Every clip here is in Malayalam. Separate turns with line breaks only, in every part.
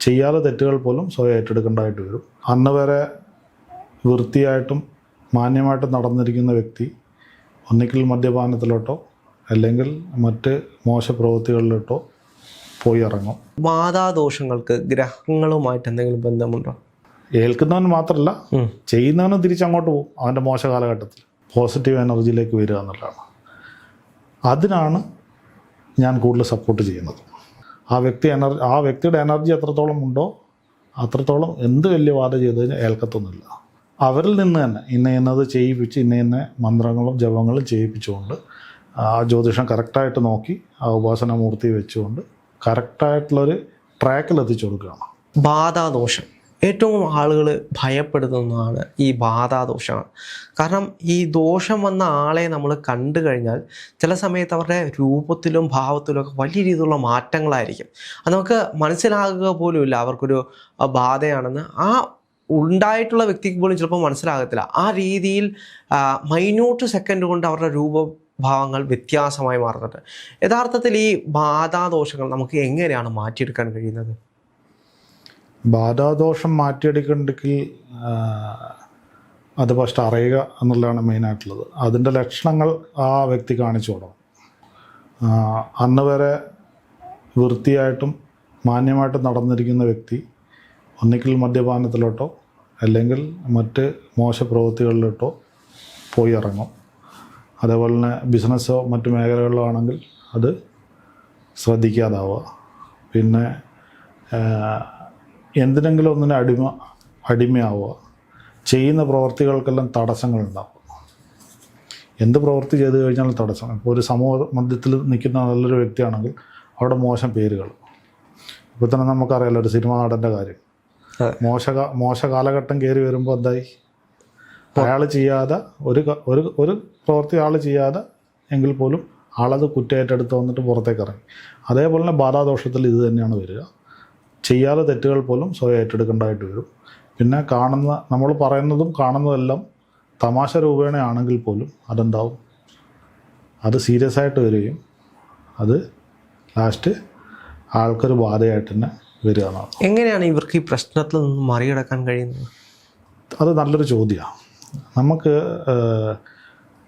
ചെയ്യാതെ തെറ്റുകൾ പോലും സ്വയം ഏറ്റെടുക്കേണ്ടതായിട്ട് വരും. അന്ന് വരെ വൃത്തിയായിട്ടും മാന്യമായിട്ടും നടന്നിരിക്കുന്ന വ്യക്തി ഒന്നിക്കിൽ മദ്യപാനത്തിലോട്ടോ അല്ലെങ്കിൽ മറ്റ് മോശ പ്രവൃത്തികളിലോട്ടോ പോയി ഇറങ്ങും.
വാദാദോഷങ്ങൾക്ക് ഗ്രഹങ്ങളുമായിട്ട് എന്തെങ്കിലും ബന്ധമുണ്ടോ?
ഏൽക്കുന്നവൻ മാത്രമല്ല. ചെയ്യുന്നവനും തിരിച്ചങ്ങോട്ട് പോകും അവന്റെ മോശ കാലഘട്ടത്തിൽ പോസിറ്റീവ് എനർജിയിലേക്ക് വരിക എന്നുള്ളതാണ്. അതിനാണ് ഞാൻ കൂടുതൽ സപ്പോർട്ട് ചെയ്യുന്നത്. ആ വ്യക്തി എനർജി ആ വ്യക്തിയുടെ എനർജി എത്രത്തോളം ഉണ്ടോ അത്രത്തോളം എന്ത് വലിയ വാദ ചെയ്ത് കഴിഞ്ഞാൽ ഏൽക്കത്തൊന്നുമില്ല. അവരിൽ നിന്ന് തന്നെ ഇന്ന ഇന്നത് ചെയ്യിപ്പിച്ച് ഇന്ന ഇന്ന മന്ത്രങ്ങളും ജപങ്ങളും ചെയ്യിപ്പിച്ചുകൊണ്ട് ആ ജ്യോതിഷം കറക്റ്റായിട്ട് നോക്കി ആ ഉപാസന മൂർത്തി വെച്ചുകൊണ്ട് കറക്റ്റായിട്ടുള്ളൊരു ട്രാക്കിൽ എത്തിച്ചു കൊടുക്കുകയാണ്.
ബാധാദോഷം. ഏറ്റവും ആളുകൾ ഭയപ്പെടുത്തുന്നതാണ് ഈ ബാധാദോഷങ്ങൾ കാരണം ഈ ദോഷം വന്ന ആളെ നമ്മൾ കണ്ടു കഴിഞ്ഞാൽ ചില സമയത്ത് അവരുടെ രൂപത്തിലും ഭാവത്തിലും ഒക്കെ വലിയ രീതിയിലുള്ള മാറ്റങ്ങളായിരിക്കും. അത് നമുക്ക് മനസ്സിലാകുക പോലുമില്ല അവർക്കൊരു ബാധയാണെന്ന്. ആ ഉണ്ടായിട്ടുള്ള വ്യക്തിക്ക് പോലും ചിലപ്പോൾ മനസ്സിലാകത്തില്ല. ആ രീതിയിൽ മൈന്യൂട്ട് സെക്കൻഡ് കൊണ്ട് അവരുടെ രൂപഭാവങ്ങൾ വ്യത്യാസമായി മാറുന്നുണ്ട്. യഥാർത്ഥത്തിൽ ഈ ബാധാദോഷങ്ങൾ നമുക്ക് എങ്ങനെയാണ് മാറ്റിയെടുക്കാൻ കഴിയുന്നത്?
ബാധാദോഷം മാറ്റിയെടുക്കണ്ടെങ്കിൽ അത് ഫസ്റ്റ് അറിയുക എന്നുള്ളതാണ് മെയിനായിട്ടുള്ളത് അതിന്റെ ലക്ഷണങ്ങൾ ആ വ്യക്തി കാണിച്ചു കൊടുക്കണം. ആ, അന്ന് വരെ വൃത്തിയായിട്ടും മാന്യമായിട്ടും നടന്നിരിക്കുന്ന വ്യക്തി ഒന്നിക്കിൽ മദ്യപാനത്തിലോട്ടോ അല്ലെങ്കിൽ മറ്റ് മോശ പ്രവൃത്തികളിലോട്ടോ പോയി ഇറങ്ങും. അതേപോലെ തന്നെ ബിസിനസ്സോ മറ്റു മേഖലകളിലോ ആണെങ്കിൽ അത് ശ്രദ്ധിക്കാതാവുക. പിന്നെ എന്തിനെങ്കിലും ഒന്നിന് അടിമ അടിമയാവുക. ചെയ്യുന്ന പ്രവർത്തികൾക്കെല്ലാം തടസ്സങ്ങളുണ്ടാവും. എന്ത് പ്രവൃത്തി ചെയ്ത് കഴിഞ്ഞാലും തടസ്സം ഇപ്പോൾ ഒരു സമൂഹ മധ്യത്തിൽ നിൽക്കുന്ന നല്ലൊരു വ്യക്തിയാണെങ്കിൽ അവിടെ മോശം പേരുകൾ. ഇപ്പോൾ തന്നെ നമുക്കറിയാലോ ഒരു സിനിമ നടന്റെ കാര്യം. മോശ മോശ കാലഘട്ടം കയറി വരുമ്പോൾ എന്തായി? അയാൾ ചെയ്യാതെ ഒരു ഒരു ഒരു പ്രവൃത്തി ആൾ ചെയ്യാതെ എങ്കിൽ പോലും ആളത് കുറ്റേറ്റെടുത്ത് വന്നിട്ട് പുറത്തേക്ക് ഇറങ്ങി. അതേപോലെ തന്നെ ബാധാദോഷത്തിൽ ഇത് തന്നെയാണ് വരിക. ചെയ്യാതെ തെറ്റുകൾ പോലും സ്വയം ഏറ്റെടുക്കേണ്ടതായിട്ട് വരും. പിന്നെ കാണുന്ന നമ്മൾ പറയുന്നതും കാണുന്നതെല്ലാം തമാശ രൂപേണയാണെങ്കിൽ പോലും അതെന്താവും? അത് സീരിയസ് ആയിട്ട് വരികയും അത് ലാസ്റ്റ് ആൾക്കൊരു ബാധയായിട്ട് തന്നെ വരിക എന്നാണ്.
എങ്ങനെയാണ് ഇവർക്ക് ഈ പ്രശ്നത്തിൽ നിന്ന് മറികടക്കാൻ കഴിയുന്നത്?
അത് നല്ലൊരു ചോദ്യമാണ് നമുക്ക്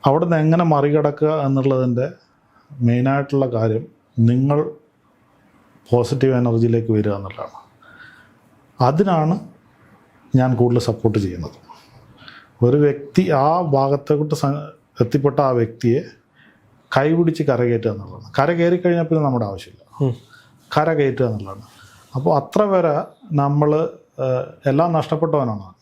അവിടെ അവിടുന്ന് എങ്ങനെ മറികടക്കുക എന്നുള്ളതിന്റെ മെയിനായിട്ടുള്ള കാര്യം നിങ്ങൾ പോസിറ്റീവ് എനർജിയിലേക്ക് വരിക എന്നുള്ളതാണ്. അതിനാണ് ഞാൻ കൂടുതൽ സപ്പോർട്ട് ചെയ്യുന്നത്. ഒരു വ്യക്തി ആ ഭാഗത്തോട്ട് സ- എത്തിപ്പെട്ട ആ വ്യക്തിയെ കൈപിടിച്ച് കരകയറ്റുക എന്നുള്ളതാണ്. കര കയറി കഴിഞ്ഞാൽ പിന്നെ നമ്മുടെ ആവശ്യമില്ല. കര കയറ്റുക എന്നുള്ളതാണ്. അപ്പോൾ അത്ര വരെ നമ്മൾ എല്ലാം നഷ്ടപ്പെട്ടവനാണ്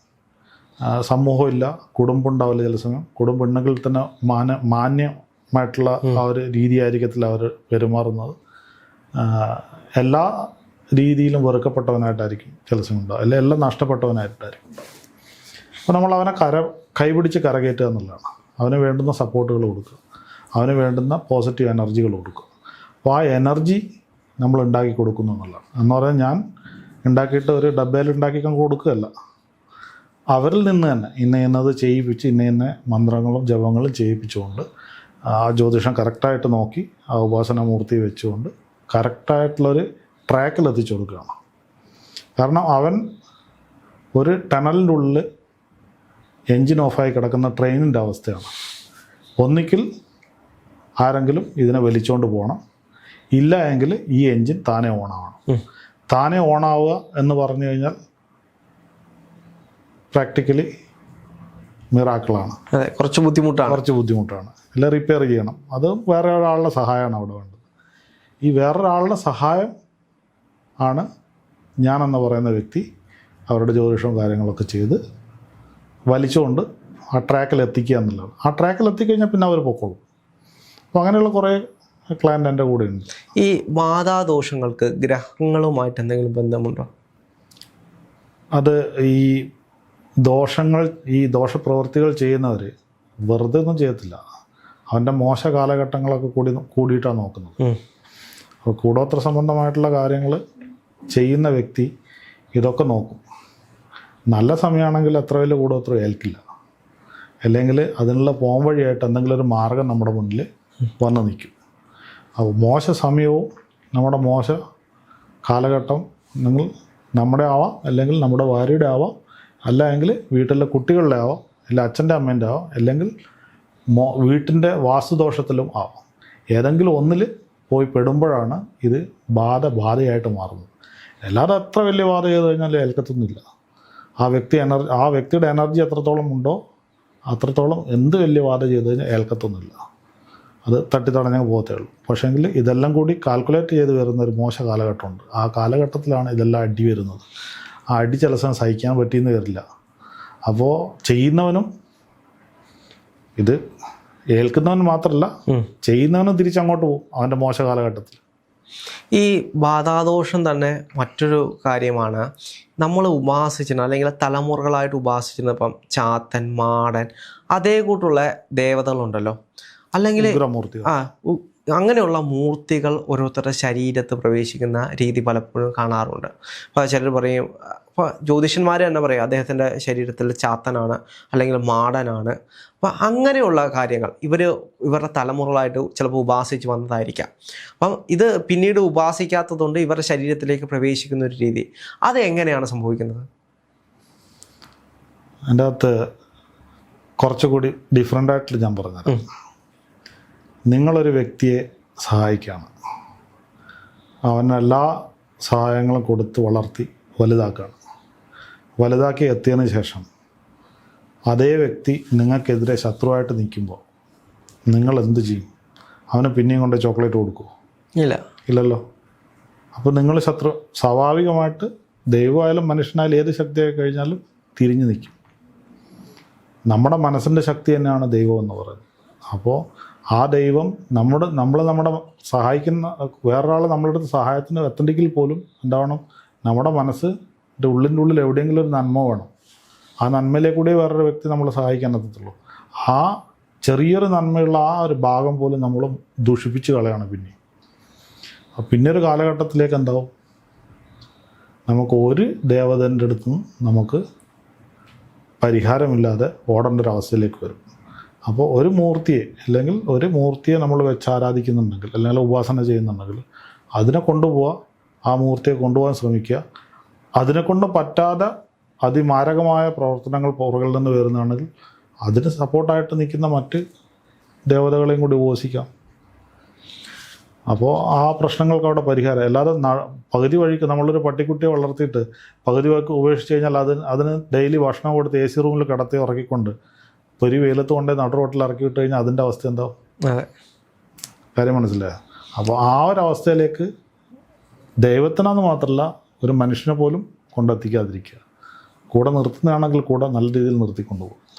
സമൂഹമില്ല കുടുംബം ഉണ്ടാവില്ല ചില സമയം. കുടുംബം ഉണ്ടെങ്കിൽ തന്നെ മാന മാന്യമായിട്ടുള്ള ആ ഒരു രീതിയായിരിക്കത്തില്ല അവർ പെരുമാറുന്നത്. എല്ലാ രീതിയിലും വെറുക്കപ്പെട്ടവനായിട്ടായിരിക്കും സമയം ഉണ്ടാവുക അല്ലെങ്കിൽ എല്ലാം നഷ്ടപ്പെട്ടവനായിട്ടായിരിക്കും. അപ്പോൾ നമ്മൾ അവനെ കര കൈപിടിച്ച് കരകയറ്റുക എന്നുള്ളതാണ്. അവന് വേണ്ടുന്ന സപ്പോർട്ടുകൾ കൊടുക്കുക. അവന് വേണ്ടുന്ന പോസിറ്റീവ് എനർജികൾ കൊടുക്കുക. അപ്പോൾ ആ എനർജി നമ്മൾ ഉണ്ടാക്കി കൊടുക്കുന്നു എന്നുള്ളതാണ്. എന്ന് പറഞ്ഞാൽ ഞാൻ ഉണ്ടാക്കിയിട്ട് ഒരു ഡബ്ബയിൽ ഉണ്ടാക്കി കൊടുക്കുകയല്ല. അവരിൽ നിന്ന് തന്നെ ഇന്ന ഇന്നത് ചെയ്യിപ്പിച്ച് ഇന്ന ഇന്ന മന്ത്രങ്ങളും ജപങ്ങളും ചെയ്യിപ്പിച്ചുകൊണ്ട് ആ ജ്യോതിഷം കറക്റ്റായിട്ട് നോക്കി ആ ഉപാസന മൂർത്തി വെച്ചുകൊണ്ട് കറക്റ്റായിട്ടുള്ളൊരു ട്രാക്കിൽ എത്തിച്ചു കൊടുക്കുകയാണ്. കാരണം അവൻ ഒരു ടണലിന്റെ ഉള്ളിൽ എൻജിൻ ഓഫായി കിടക്കുന്ന ട്രെയിനിന്റെ അവസ്ഥയാണ്. ഒന്നിക്കിൽ ആരെങ്കിലും ഇതിനെ വലിച്ചുകൊണ്ട് പോകണം. ഇല്ല എങ്കിൽ ഈ എൻജിൻ താനെ ഓണാവണം. താനെ ഓണാവുക എന്ന് പറഞ്ഞു കഴിഞ്ഞാൽ പ്രാക്ടിക്കലി മിറാക്കിളാണ്.
അതെ കുറച്ച് ബുദ്ധിമുട്ടാണ്.
കുറച്ച് ബുദ്ധിമുട്ടാണ്. അല്ല റിപ്പയർ ചെയ്യണം. അത് വേറെ ഒരാളുടെ സഹായമാണ് അവിടെ വേണ്ടത്. ഈ വേറൊരാളുടെ സഹായം ആണ് ഞാനെന്ന് പറയുന്ന വ്യക്തി അവരുടെ ജ്യോതിഷവും കാര്യങ്ങളൊക്കെ ചെയ്ത് വലിച്ചുകൊണ്ട് ആ ട്രാക്കിൽ എത്തിക്കുക എന്നുള്ളതാണ് ആ ട്രാക്കിൽ എത്തിക്കഴിഞ്ഞാൽ പിന്നെ അവർ പൊക്കോളും. അപ്പോൾ അങ്ങനെയുള്ള കുറേ ക്ലയന്റ് എന്റെ കൂടെ ഉണ്ട്.
ഈ വാദാദോഷങ്ങൾക്ക് ഗ്രഹങ്ങളുമായിട്ട് എന്തെങ്കിലും ബന്ധമുണ്ടോ?
അത് ഈ ദോഷങ്ങൾ ഈ ദോഷപ്രവൃത്തികൾ ചെയ്യുന്നവർ വെറുതെ ഒന്നും ചെയ്യത്തില്ല. അവന്റെ മോശ കാലഘട്ടങ്ങളൊക്കെ കൂടി കൂടിയിട്ടാണ് നോക്കുന്നത്. അപ്പോൾ കൂടോത്ര സംബന്ധമായിട്ടുള്ള കാര്യങ്ങൾ ചെയ്യുന്ന വ്യക്തി ഇതൊക്കെ നോക്കും. നല്ല സമയമാണെങ്കിൽ അത്ര വലിയ കൂടോത്രം ഏൽക്കില്ല. അല്ലെങ്കിൽ അതിനുള്ള പോം വഴിയായിട്ട് എന്തെങ്കിലും ഒരു മാർഗം നമ്മുടെ മുന്നിൽ വന്ന് നിൽക്കും. അപ്പോൾ മോശ സമയവും നമ്മുടെ മോശ കാലഘട്ടം നിങ്ങൾ നമ്മുടെ ആവാം അല്ലെങ്കിൽ നമ്മുടെ ഭാര്യയുടെ ആവാം അല്ല എങ്കിൽ വീട്ടിലെ കുട്ടികളുടെ ആവാം അല്ല അച്ഛന്റെ അമ്മേന്റെ ആവാം അല്ലെങ്കിൽ മോ വീട്ടിന്റെ വാസ്തുദോഷത്തിലും ആവാം. ഏതെങ്കിലും ഒന്നിൽ പോയി പെടുമ്പോഴാണ് ഇത് ബാധ ബാധയായിട്ട് മാറുന്നത്. അല്ലാതെ എത്ര വലിയ ബാധ ചെയ്ത് കഴിഞ്ഞാൽ ഏൽക്കത്തൊന്നുമില്ല. ആ വ്യക്തി എനർജി ആ വ്യക്തിയുടെ എനർജി എത്രത്തോളം ഉണ്ടോ അത്രത്തോളം എന്ത് വലിയ ബാധ ചെയ്ത് കഴിഞ്ഞാൽ ഏൽക്കത്തൊന്നുമില്ല. അത് തട്ടിത്തടഞ്ഞ പോകത്തേ ഉള്ളൂ പക്ഷേങ്കിൽ ഇതെല്ലാം കൂടി കാൽക്കുലേറ്റ് ചെയ്ത് വരുന്ന ഒരു മോശ കാലഘട്ടമുണ്ട്. ആ കാലഘട്ടത്തിലാണ് ഇതെല്ലാം അടി വരുന്നത്. ആ അടി ചില സമയം സഹിക്കാൻ പറ്റിയെന്ന് വരില്ല. അപ്പോൾ ചെയ്യുന്നവനും ഇത് ഏൽക്കുന്നവൻ മാത്രമല്ല ചെയ്യുന്നവന് തിരിച്ചങ്ങോട്ട് പോകും അവന്റെ മോശ കാലഘട്ടത്തിൽ
ഈ ബാധാദോഷം തന്നെ മറ്റൊരു കാര്യമാണ്. നമ്മൾ ഉപാസിച്ചിരുന്ന അല്ലെങ്കിൽ തലമുറകളായിട്ട് ഉപാസിച്ചിരുന്ന ഇപ്പം ചാത്തൻ മാടൻ അതേ കൂട്ടുള്ള ദേവതകളുണ്ടല്ലോ. അല്ലെങ്കിൽ ആ അങ്ങനെയുള്ള മൂർത്തികൾ ഓരോരുത്തരുടെ ശരീരത്ത് പ്രവേശിക്കുന്ന രീതി പലപ്പോഴും കാണാറുണ്ട്. അപ്പോൾ ചിലർ പറയും അപ്പോൾ ജ്യോതിഷന്മാർ തന്നെ പറയും അദ്ദേഹത്തിന്റെ ശരീരത്തിൽ ചാത്തനാണ് അല്ലെങ്കിൽ മാടനാണ്. അപ്പോൾ അങ്ങനെയുള്ള കാര്യങ്ങൾ ഇവർ ഇവരുടെ തലമുറകളായിട്ട് ചിലപ്പോൾ ഉപാസിച്ച് വന്നതായിരിക്കാം. അപ്പം ഇത് പിന്നീട് ഉപാസിക്കാത്തതുകൊണ്ട് ഇവരുടെ ശരീരത്തിലേക്ക് പ്രവേശിക്കുന്ന ഒരു രീതി അത് എങ്ങനെയാണ് സംഭവിക്കുന്നത്?
അതിന്റെ അകത്ത് കുറച്ചുകൂടി ഡിഫറെന്റ് ആയിട്ട് ഞാൻ പറഞ്ഞുതരാം നിങ്ങളൊരു വ്യക്തിയെ സഹായിക്കുകയാണ് അവന് എല്ലാ സഹായങ്ങളും കൊടുത്ത് വളർത്തി വലുതാക്കുകയാണ് വലുതാക്കി എത്തിയതിന് ശേഷം അതേ വ്യക്തി നിങ്ങൾക്കെതിരെ ശത്രുവായിട്ട് നിൽക്കുമ്പോൾ നിങ്ങൾ എന്ത് ചെയ്യും? അവന് പിന്നെയും കൊണ്ട് ചോക്ലേറ്റ് കൊടുക്കുമോ
ഇല്ല.
ഇല്ലല്ലോ. അപ്പോൾ നിങ്ങൾ ശത്രു സ്വാഭാവികമായിട്ട് ദൈവമായാലും മനുഷ്യനായാലും ഏത് ശക്തിയായി കഴിഞ്ഞാലും തിരിഞ്ഞു നിൽക്കും. നമ്മുടെ മനസ്സിന്റെ ശക്തി തന്നെയാണ് ദൈവം എന്ന് പറയുന്നത്. അപ്പോൾ ആ ദൈവം നമ്മുടെ നമ്മൾ നമ്മുടെ സഹായിക്കുന്ന വേറൊരാൾ നമ്മളുടെ സഹായത്തിന് എത്തണ്ടെങ്കിൽ പോലും എന്താവണം? നമ്മുടെ മനസ്സ് ഉള്ളിന്റെ ഉള്ളിൽ എവിടെയെങ്കിലും ഒരു നന്മ വേണം. ആ നന്മയിലെ കൂടി വേറൊരു വ്യക്തി നമ്മളെ സഹായിക്കാൻ എത്തത്തുള്ളൂ ആ ചെറിയൊരു നന്മയുള്ള ആ ഒരു ഭാഗം പോലും നമ്മൾ ദൂഷിപ്പിച്ച് കളയാണ് പിന്നെ. പിന്നെ ഒരു കാലഘട്ടത്തിലേക്ക് എന്താവും? നമുക്ക് ഒരു ദേവതന്റെ അടുത്തും നമുക്ക് പരിഹാരമില്ലാതെ ഓടേണ്ട ഒരു അവസ്ഥയിലേക്ക് വരും. അപ്പോൾ ഒരു മൂർത്തിയെ അല്ലെങ്കിൽ ഒരു മൂർത്തിയെ നമ്മൾ വെച്ച് ആരാധിക്കുന്നുണ്ടെങ്കിൽ അല്ലെങ്കിൽ ഉപാസന ചെയ്യുന്നുണ്ടെങ്കിൽ അതിനെ കൊണ്ടുപോവുക ആ മൂർത്തിയെ കൊണ്ടുപോകാൻ ശ്രമിക്കുക. അതിനെ കൊണ്ട് പറ്റാതെ അതിമാരകമായ പ്രവർത്തനങ്ങൾ പുറകിൽ നിന്ന് വരുന്നതാണെങ്കിൽ അതിന് സപ്പോർട്ടായിട്ട് നിൽക്കുന്ന മറ്റ് ദേവതകളെയും കൂടി ഉപസിക്കാം. അപ്പോൾ ആ പ്രശ്നങ്ങൾക്ക് അവിടെ പരിഹാരം. അല്ലാതെ പകുതി വഴിക്ക് നമ്മളൊരു പട്ടിക്കുട്ടിയെ വളർത്തിയിട്ട് പകുതി വഴിക്ക് ഉപേക്ഷിച്ച് കഴിഞ്ഞാൽ അതിന് അതിന് ഡെയിലി ഭക്ഷണം കൊടുത്ത് എ സി റൂമിൽ കിടത്തി ഉറക്കിക്കൊണ്ട് ഒരു വെയിലത്ത് കൊണ്ടേ നടു റോട്ടിൽ ഇറക്കി വിട്ട് കഴിഞ്ഞാൽ അതിന്റെ അവസ്ഥ എന്താ?
അതെ.
കാര്യം മനസ്സിലായോ? അപ്പോൾ ആ ഒരു അവസ്ഥയിലേക്ക് ദൈവത്തിനാന്ന് മാത്രമല്ല ഒരു മനുഷ്യനെ പോലും കൊണ്ടെത്തിക്കാതിരിക്കുക. കൂടെ നിർത്തുന്നതാണെങ്കിൽ കൂടെ നല്ല രീതിയിൽ നിർത്തിക്കൊണ്ടുപോകും.